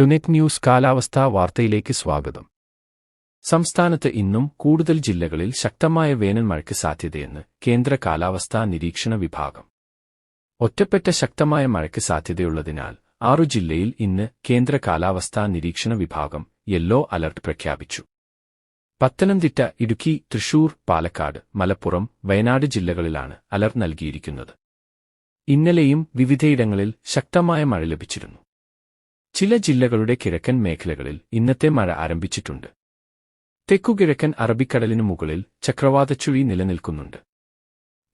ടുനെറ്റ് news കാലാവസ്ഥാ വാർത്തയിലേക്ക് സ്വാഗതം. സംസ്ഥാനത്ത് ഇന്നും കൂടുതൽ ജില്ലകളിൽ ശക്തമായ വേനൽ മഴയ്ക്ക് സാധ്യതയെന്ന് കേന്ദ്ര കാലാവസ്ഥാ നിരീക്ഷണ വിഭാഗം. ഒറ്റപ്പെട്ട ശക്തമായ മഴയ്ക്ക് സാധ്യതയുള്ളതിനാൽ ആറു ജില്ലയിൽ ഇന്ന് കേന്ദ്ര കാലാവസ്ഥാ നിരീക്ഷണ വിഭാഗം യെല്ലോ അലർട്ട് പ്രഖ്യാപിച്ചു. പത്തനംതിട്ട ഇടുക്കി തൃശൂർ പാലക്കാട് മലപ്പുറം വയനാട് ജില്ലകളിലാണ് അലർട്ട് നൽകിയിരിക്കുന്നത്. ഇന്നലെയും വിവിധയിടങ്ങളിൽ ശക്തമായ മഴ ലഭിച്ചിരുന്നു. ചില ജില്ലകളുടെ കിഴക്കൻ മേഖലകളിൽ ഇന്നത്തെ മഴ ആരംഭിച്ചിട്ടുണ്ട്. തെക്കുകിഴക്കൻ അറബിക്കടലിനു മുകളിൽ ചക്രവാതച്ചുഴി നിലനിൽക്കുന്നുണ്ട്.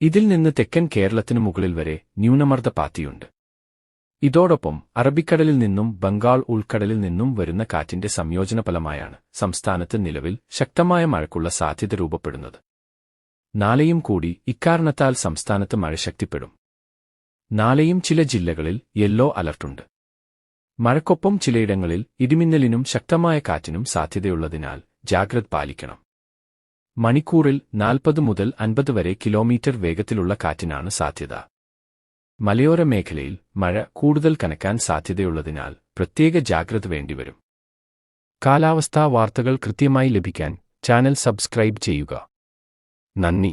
ഇതിൽ നിന്ന് തെക്കൻ കേരളത്തിനു മുകളിൽ വരെ ന്യൂനമർദ്ദപാത്തിയുണ്ട് ഇതോടൊപ്പം അറബിക്കടലിൽ നിന്നും ബംഗാൾ ഉൾക്കടലിൽ നിന്നും വരുന്ന കാറ്റിന്റെ സംയോജന ഫലമായാണ് സംസ്ഥാനത്ത് നിലവിൽ ശക്തമായ മഴയ്ക്കുള്ള സാധ്യത രൂപപ്പെടുന്നത്. നാളെയും കൂടി ഇക്കാരണത്താൽ സംസ്ഥാനത്ത് മഴ ശക്തിപ്പെടും. നാളെയും ചില ജില്ലകളിൽ യെല്ലോ അലർട്ടുണ്ട് മഴക്കൊപ്പം ചിലയിടങ്ങളിൽ ഇടിമിന്നലിനും ശക്തമായ കാറ്റിനും സാധ്യതയുള്ളതിനാൽ ജാഗ്രത പാലിക്കണം. മണിക്കൂറിൽ നാൽപ്പത് മുതൽ അൻപത് വരെ കിലോമീറ്റർ വേഗത്തിലുള്ള കാറ്റിനാണ് സാധ്യത. മലയോര മേഖലയിൽ മഴ കൂടുതൽ കനക്കാൻ സാധ്യതയുള്ളതിനാൽ പ്രത്യേക ജാഗ്രത വേണ്ടിവരും. കാലാവസ്ഥാ വാർത്തകൾ കൃത്യമായി ലഭിക്കാൻ ചാനൽ സബ്സ്ക്രൈബ് ചെയ്യുക. നന്ദി.